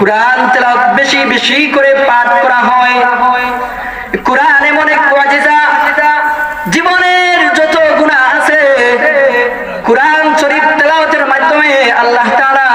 কোরআন তেলাওয়াত বেশি বেশি করে পাঠ করা হয়। কোরআন এমন এক মুআজিজা, জীবনের যত গুনাহ আছে, কোরআন শরীফ তেলাওয়াতের মাধ্যমে আল্লাহ তাআলা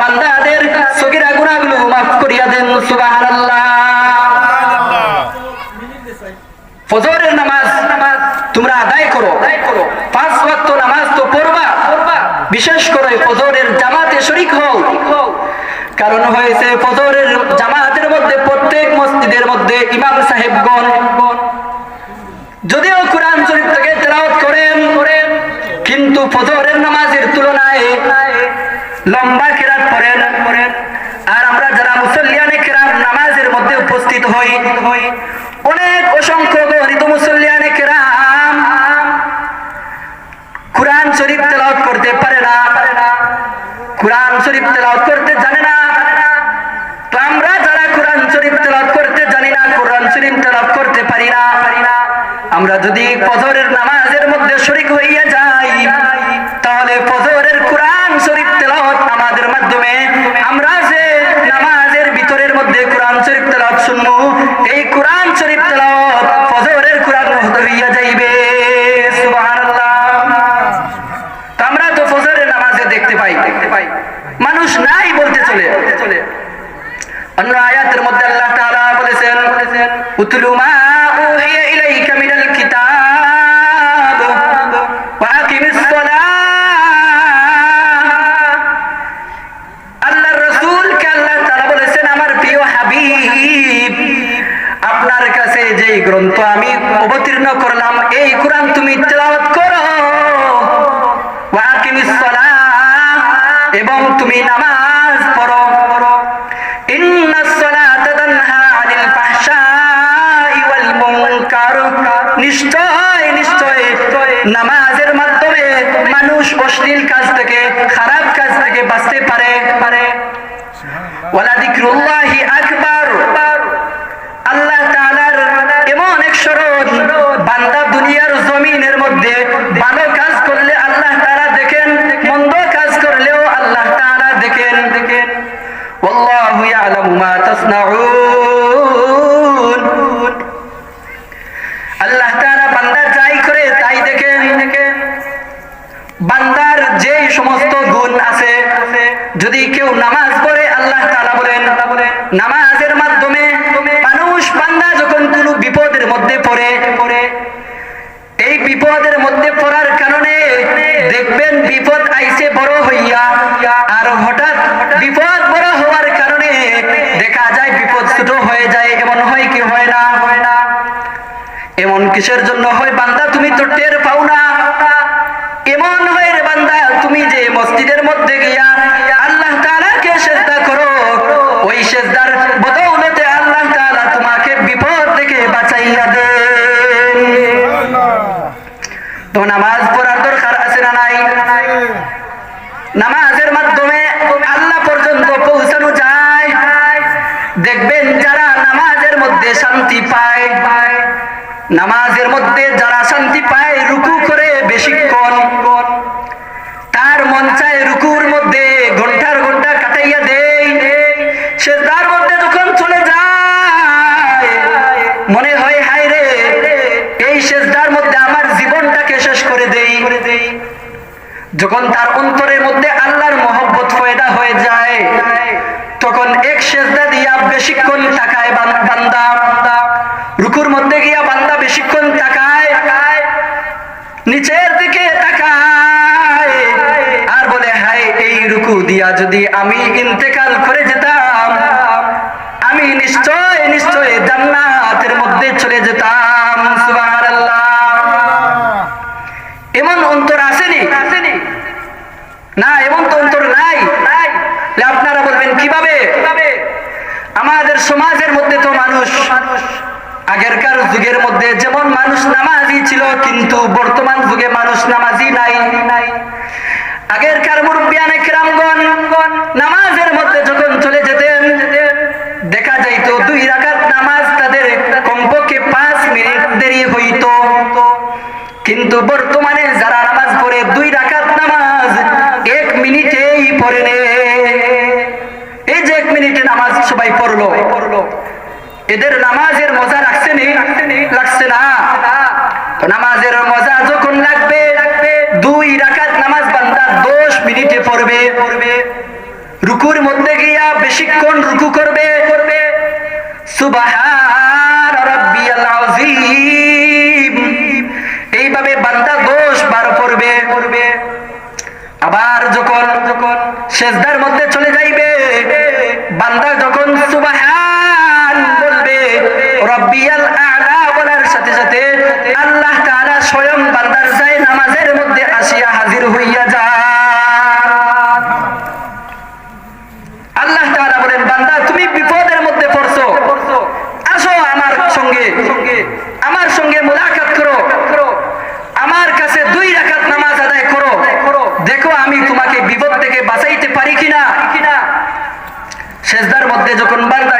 বান্দাদের সগীরা গুনাহগুলো মাফ করিয়া দেন, সুবহানাল্লাহ। ফজরের নামাজ তোমরা আদায় করো। পাঁচ ওয়াক্ত নামাজ তো পড়বা। বিশেষ করে ফজরের জামাতে শরিক হও। কারণ হয়েছে ফজরের জামাতের মধ্যে, প্রত্যেক মসজিদের মধ্যে ইমাম সাহেবগণ। যদিও কোরআন শরীফ থেকে তেলাওয়াত করেন, কিন্তু ফজরের নামাজের তুলনায় লম্বা কেরাত পড়েন। আর আমরা যারা মুসল্লিয়ানে কেরাম নামাজের মধ্যে উপস্থিত হই, অনেক অসংখ্য গণিত মুসল্লিয়ানে কেরাম কোরআন শরীফ তেলাওয়াত করতে পারে না। কোরআন শরীফ তেলাওয়াত করতে জানে না তো আমরা যারা কোরআন শরীফ তেলাওয়াত করতে জানি না কোরআন শরীফ তেলাওয়াত করতে পারি না আমরা যদি ফজরের নামাজের মধ্যে শরীক হইয়া যাই, তাহলে ফজরের কোরআন শরীফ তেলাওয়াত আমাদের মাধ্যমে আমরা যে নামাজের ভিতরের মধ্যে কোরআন শরীফ তেলাওয়াত শুনব, এই কোরআন শরীফ তেলাওয়াত ফজরের কোরআন হইয়া যাইবে। আমরা তো ফজরের নামাজে দেখতে পাই। দেখতে পাই মানুষ নাই বলতে চলে। চলে অন্য আয়াতের মধ্যে আল্লাহ তাআলা বলেছেন, উতলু ولا ذكر الله যদি কেউ নামাজ পড়ে, আল্লাহ তাআলা বলেন, নামাজের মাধ্যমে মানুষ বান্দা যখন কোনো বিপদের মধ্যে পড়ে পড়ে এই বিপদের মধ্যে পড়ার কারণে দেখবেন বিপদ আইছে বড় হইয়া, আর হঠাৎ বিপদ বড় হওয়ার কারণে দেখা যায় বিপদ ছোট হয়ে যায়, এমন হয় কি হয় না হয় না? এমন কিসের জন্য হয়? বান্দা, তুমি তো টের পাও না। এমন হয় রে বান্দা, তুমি যে মসজিদের মধ্যে গিয়া আল্লাহ তাআলাকে সেজদা করো ওই সেজদার বদৌলতে আল্লাহ তাআলা তোমাকে বিপদ থেকে বাঁচাইয়া দেন তো নামাজ পড়ার দরকার আছে না নাই? নামাজের মাধ্যমে আল্লাহ পর্যন্ত পৌঁছানো যায়। দেখবেন যারা নামাজের মধ্যে শান্তি পায়, নামাজের মধ্যে যারা শান্তি পায়, রুকু করে বেশিক্ষণ, তার মন চায় রুকুর যখন তার অন্তরের মধ্যে আল্লাহর মহব্বত ফয়দা হয়ে যায়, তখন এক সেজদা দিয়া বেশিক্ষণ তাকায় বান্দা। রুকুর মধ্যে গিয়া বান্দা বেশিক্ষণ তাকায়, নিচের দিকে তাকায় আর বলে, হায়, এই রুকু দিয়া যদি আমি ইন্তেকাল করে যেতাম, আমি নিশ্চয় নিশ্চয় জান্নাতের মধ্যে চলে যেতাম। না, এমন তো অন্তর নাই। আপনারা বলবেন, কীভাবে? আমাদের সমাজের মধ্যে তো মানুষ, আগেরকার যুগের মধ্যে যেমন মানুষ নামাজি ছিল, কিন্তু বর্তমান যুগে মানুষ নামাজি নাই। আগেরকার মুরব্বিয়ানে, কিরামগণ, নামাজের মধ্যে যখন চলে যেতেন দেখা যাইত দুই রাকাত নামাজ তাদের কমপক্ষে পাঁচ মিনিট দেরি হইতো কিন্তু বর্তমানে যারা নামাজ পড়ে দুই রাকাত নামাজ এক মিনিটেই পড়ে নে এই যে এক মিনিট মিনিটে নামাজ সবাই পড়ল এদের নামাজের মজা লাগছে নি? লাগছে না। নামাজের মজা যখন লাগবে, দুই রাকাত নামাজ বান্দা দশ মিনিটে পড়বে। পড়বে রুকুর মধ্যে গিয়া বেশিক্ষণ রুকু করবে। করবে এইভাবে বান্দা দশ বার পড়বে। পড়বে আবার যখন যখন সেজদার মধ্যে চলে যাইবে, বান্দা যখন বলবে রব্বিয়াল আ'লা বলার সাথে সাথে আল্লাহ তাআলা স্বয়ং বান্দার যায় নামাজের মধ্যে আসিয়া হাজির হইয়া যায় আল্লাহ তাআলা বলেন, বান্দা, তুমি বিপদের মধ্যে পড়ছো। আসো আমার সঙ্গে। আমার সঙ্গে মুলাকাত করো। আমার কাছে দুই রাকাত নামাজ আদায় করো। দেখো আমি তোমাকে বিপদ থেকে বাঁচাইতে পারি কিনা। সেজদার মধ্যে যখন বান্দা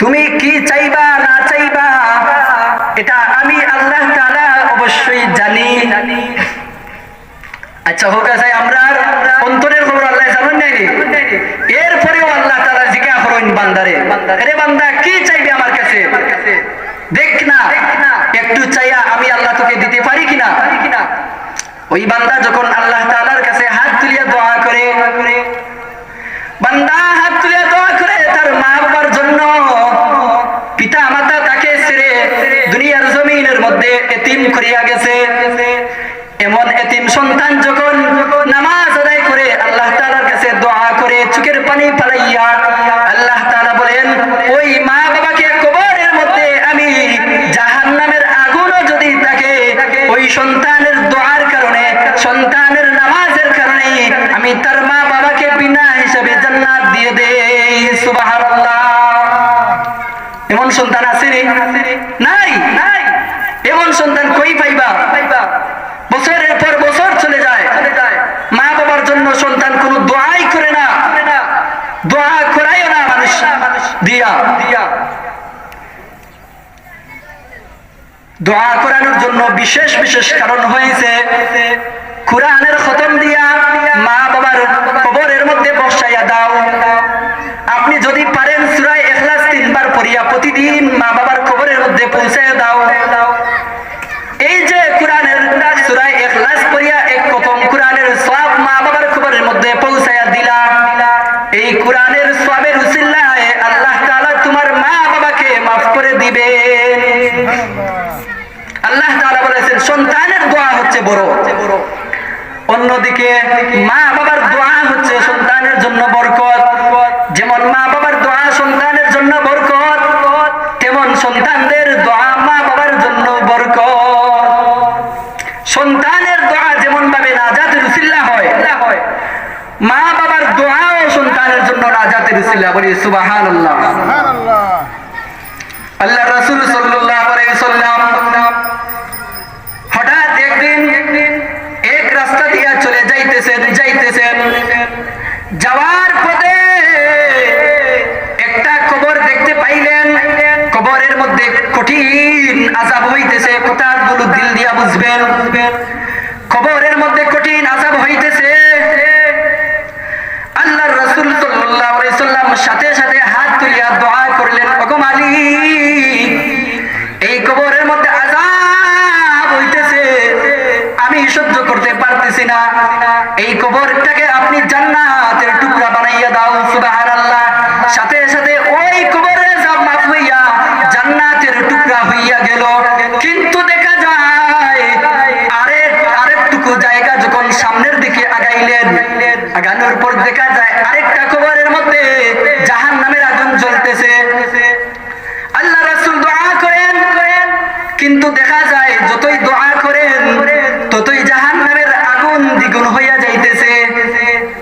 তুমি কি চাইবা, না চাইবা, এটা আমি আল্লাহ অবশ্যই জানি। আচ্ছা হোক আছে, আমরা অন্তরের খবর আল্লাহ জানেন নাই এরপরেও আল্লাহ বান্দারে বান্দা, কি চাইবে আমার কাছে? দেখ না, একটু চাইয়া তোকে দিতে পারি কিনা? ওই বান্দা যখন আল্লাহ তালার কাছে হাত তুলিয়া দোয়া করে, বান্দা হাত তুলিয়া দোয়া করে তার মা বাবার জন্য পিতা মাতা তাকে ছেড়ে দুনিয়ার জমিনের মধ্যে এতিম করিয়া গেছে। এমন এতিম সন্তান যখন নামাজ আদায় করে আল্লাহ তাআলার কাছে দোয়া করে চোখের পানি ফালাইয়া আল্লাহ তাআলা বলেন ওই মা বাবাকে কবরের মধ্যে আমি জাহান্নামের আগুনও যদি থাকে ওই সন্তানের দোয়ার কারণে সন্তানের নামাজের কারণে আমি তার মা বাবাকে বিনা হিসাবে জান্নাত দিয়ে দেই সুবহানাল্লাহ এমন সন্তান আছে রে? নাই। নাই এমন সন্তান কই পাইবা? বছরের পর বছর চলে যায়। মা বাবার জন্য সন্তান দোয়াই করে না। দোয়া করাইও না মানুষ। দিয়া। দিয়া দোয়া করানোর জন্য বিশেষ বিশেষ কারণ হয়েছে, কোরআনের খতম দিয়া মা বাবার কবরের মধ্যে বসাইয়া দাও। আপনি যদি পারেন সূরা পড়িয়া প্রতিদিন মা বাবার কবরের মধ্যে পৌঁছায় দাও। এই যে কোরআনের সূরা ইখলাস পড়িয়া এক প্রথম কোরআনের সওয়াব মা বাবার কবরের মধ্যে পৌঁছায়া দিলা। এই কোরআনের সওয়াবের উসিলায় আল্লাহ তোমার মা বাবাকে maaf করে দিবে। আল্লাহ বলেছেন, সন্তানের দোয়া হচ্ছে বড়। অন্যদিকে মা বাবার দোয়া হচ্ছে সন্তানের জন্য বরকত যেমন মা বাবার দোয়া সন্তানের জন্য বরকত তেমন সন্তানদের দোয়া মা বাবার জন্য বরকত সন্তানের দোয়া যেমন ভাবে নাজাতের উসিল্লা হয় মা বাবার দোয়াও সন্তানের জন্য নাজাতের উসিল্লা বলি সুবহানাল্লাহ। আল্লাহ রাসূল আলাইহি সাল্লাম হঠাৎ একদিন এক রাস্তা দিয়া চলে যাইতেছেন যাইতেছেন। যাওয়ার পথে একটা কবর দেখতে পাইলেন। কবরের মধ্যে কঠিন আযাব হইতেছে কথাগুলো দিল দিয়া বুঝবেন? কবরের মধ্যে কঠিন আযাব হইতেছে। সাথে সাথে হাত তুলিয়া দোয়া করলেন, ওগো এই কবরের মধ্যে আযাব হইতেছে। আমি সহ্য করতে পারতেছি না। এই কবরটাকে আপনি জান্নাতের টুকরা বানাইয়া দাও, সুবহানাল্লাহ। সাথে সাথে ওই কবরের আযাব মাফ হইয়া জান্নাতের টুকরা হইয়া গেল। কিন্তু দেখা যায়, আরেক, আরেকটুকু জায়গা যখন সামনের দিকে আগাইলেন, আগানোর পর দেখা যায় আরেকটা কবরের মধ্যে জাহান নামের আগুন জ্বলতেছে আল্লাহ রাসূল দোয়া করেন কিন্তু দেখা যায়, যতই দোয়া করেন, ততই জাহান নামের আগুন দ্বিগুণ হইয়া যাইতেছে।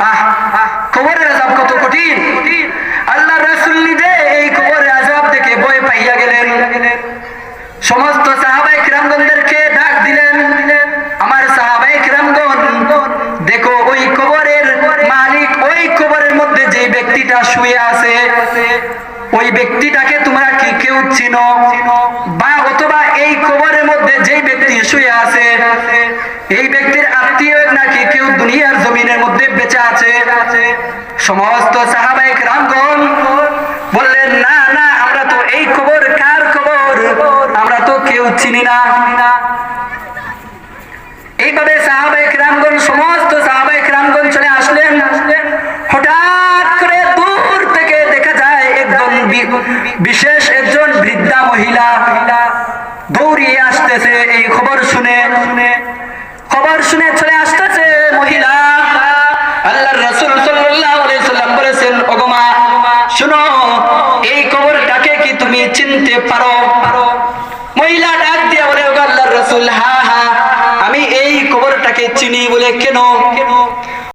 আহ আযাব কত কঠিন। আল্লাহ নিজে এই ভয় পাইয়া গেলেন। সমস্ত সাহাবাই ডাক দিলেন, আমার সাহাবাই দেখো ওই কবরের মালিক, ওই কবরের মধ্যে যে ব্যক্তিটা শুয়ে আছে, ওই ব্যক্তিটাকে তোমরা কি কেউ চিনো বা অথবা এই কবরের মধ্যে যে ব্যক্তি শুয়ে আছে, এই ব্যক্তির আত্মীয় নাকি কেউ দুনিয়ার জমিনের মধ্যে বেঁচে আছে? সমস্ত সাহাবাহিক রামগণ বললেন, না না, আমরা তো এই কবর কার কবর? আমরা তো কেউ চিনি না। এইভাবে সাহাবাহিক রামগণ সমস্ত সাহাবাহিক রামগণ চলে আসলেন। হঠাৎ করে দূর থেকে দেখা যায় একজন বিশেষ একজন বৃদ্ধা মহিলা। দৌড়িয়ে আসতেছে, এই খবর শুনে। খবর শুনে চলে আসতেছে মহিলা। আল্লাহর রাসূল সাল্লাল্লাহু আলাইহি সাল্লাম বলেছেন ওগমা শুনো, এই কবরটাকে কি তুমি চিনতে পারো? মহিলা ডাক দিয়ে বলে, ওগো আল্লাহর রাসূল, হা হা, আমি এই কবরটাকে চিনি বলে কেন?